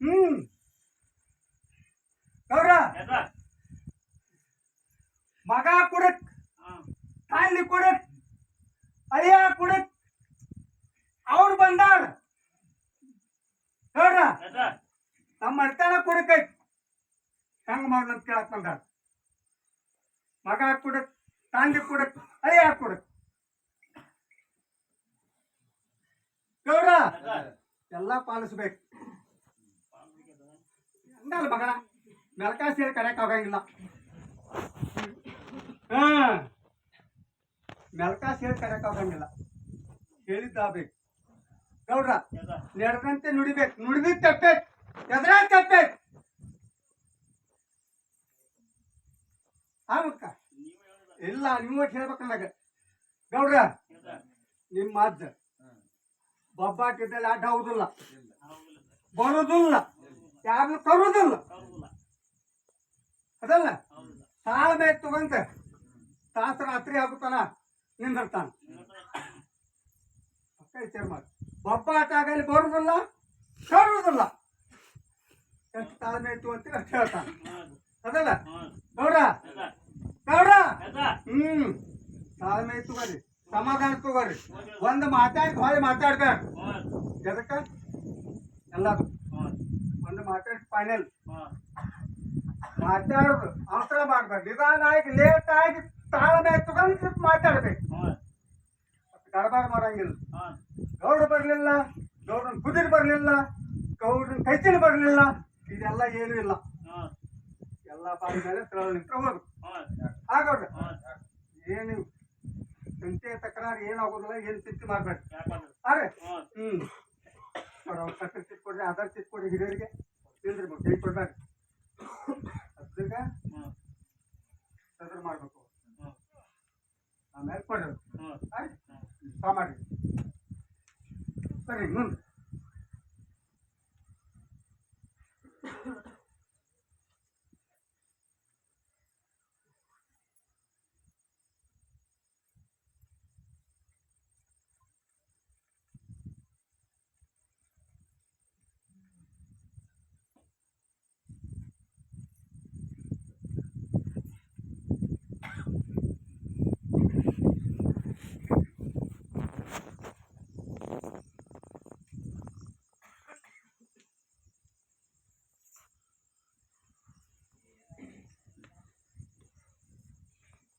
ಹ್ಮ್. ಗೌರ. ಮಗ ಕುಡಕ್. ಕಾಲಿ ಕುಡಕ್. ಅಯ್ಯ ಕುಡಕ್. ಅವ್ರ ಬಂದಾಳ ಗೌರ. ನಮ್ಮ ಅರ್ತಾನ ಕುಡಕೈತಿ ಹೆಂಗ್ ಮಾಡ್ಲಂತ ಕೇಳಕ್ ಬಂದಾರ. ಮಗ ಕುಡಕ್ ತಾಂಡಿ ಕುಡಕ್ ಅಯ್ಯಾ ಕುಡಕ್. ಗೌರ. ಎಲ್ಲ ಪಾಲಿಸ್ಬೇಕು. ಹಂಗಲ್ಲ ಮಗನ. ಮೆಲಕಾಸಿ ಸೇರಿ ಕರೆಯಕ್ ಆಗಂಗಿಲ್ಲ. ಹಾ. ಮೆಲಕಾಸಿ ಸೇರಿ ಕರೆಯಕ್ ಆಗಂಗಿಲ್ಲ. ಹೇಳಿದ್ದಾಗಬೇಕು ಗೌಡ್ರ ನಡೆದಂತೆ ನುಡಿಬೇಕು. ನುಡಿದಿದ್ ತಪ್ಪೇತ್. ಎದ್ರ ತಪ್ಪೇತ್? ಆಮಕ್ಕ ಇಲ್ಲ ನೀವು ಹೇಳ್ಬೇಕನ್ನಾಗ ಗೌಡ್ರ ನಿಮ್ಮ ಅಜ್ಜ. ಬೊಬ್ಬಾಟಿದ್ದಲ್ಲಿ ಅಡ್ಡ ಹೌದಿಲ್ಲ ಬರುದಿಲ್ಲ. ಯಾರನ್ನು ತರುದಿಲ್ಲ. ಅದಲ್ಲ? ತಾಳ್ಮೆ ತಗೊಂತ ತಾಸ ರಾತ್ರಿ ಆಗುತ್ತಾನ ನಿಂದಿರ್ತಾನ. ವಿಚಾರ ಮಾಡಿ. ಬೊಬ್ಬಾಟ ಆಗಲಿ ಬರುದಿಲ್ಲ ತರುದಿಲ್ಲ. ಎಷ್ಟು ತಾಳ್ಮೆ ಇತ್ತು ಅಂತ ಅಷ್ಟು ಹೇಳ್ತಾನ. ಅದಲ್ಲ? ಗೌಡ? ಗೌಡ. ಹ್ಮ್. ತಾಳ್ಮೆ ಇತ್ತು ಬರ್ರಿ. ಸಮಾಧಾನ ತಗೋರಿ ಒಂದು ಮಾತಾಡಿ ಹೊಳೆ ಮಾತಾಡ್ಬೇಡ. ಎದಕ್ಕ? ಎಲ್ಲ ಮಾತಾಡಿ ಫೈನಲ್ ಮಾತಾಡೋದು ಅವಸರ ಮಾಡ್ಬಾರ್ದು. ನಿಧಾನ ಆಗಿ ಲೇಟ್ ಆಗಿ ತಾಳ್ಮೆ ತಗೊಂಡು ಮಾತಾಡ್ಬೇಕು. ಗಡಬಾರ ಮಾಡಂಗಿಲ್ಲ. ಗೌಡ ಬರಲಿಲ್ಲ ಗೌಡನ ಕುದುರೆ ಬರಲಿಲ್ಲ ಗೌಡನ ಕೈಚಲ್ ಬರಲಿಲ್ಲ ಇದೆಲ್ಲ ಏನೂ ಇಲ್ಲ. ಎಲ್ಲ ಬಾರಿ ಮೇಲೆ ತಳ ನಿಂತ್ರ ಹೋಗ್ಬೇಕು ಆಗೋದು ಏನು ಚಿಂತೆ ತಕರಾರು ಏನಾಗೋದಿಲ್ಲ ಏನು ಚಿಂತೆ ಮಾಡಬೇಡ. ಅರೆ ಹ್ಞೂ ಕೊಡ್ರಿ ಆಧಾರ್ ಚಿತ್ ಕೊಡ್ರಿ ಹಿರಿಯರಿಗೆ. ಕೊಡ್ಬೇಕು. ಅದ್ರಾಗ ಸದ್ರ ಮಾಡಬೇಕು. ಆಮೇಲೆ ಕೊಡ್ರಿ. ಪಾ ಮಾಡ್ರಿ ಬರ್ರಿ ಮುಂದೆ.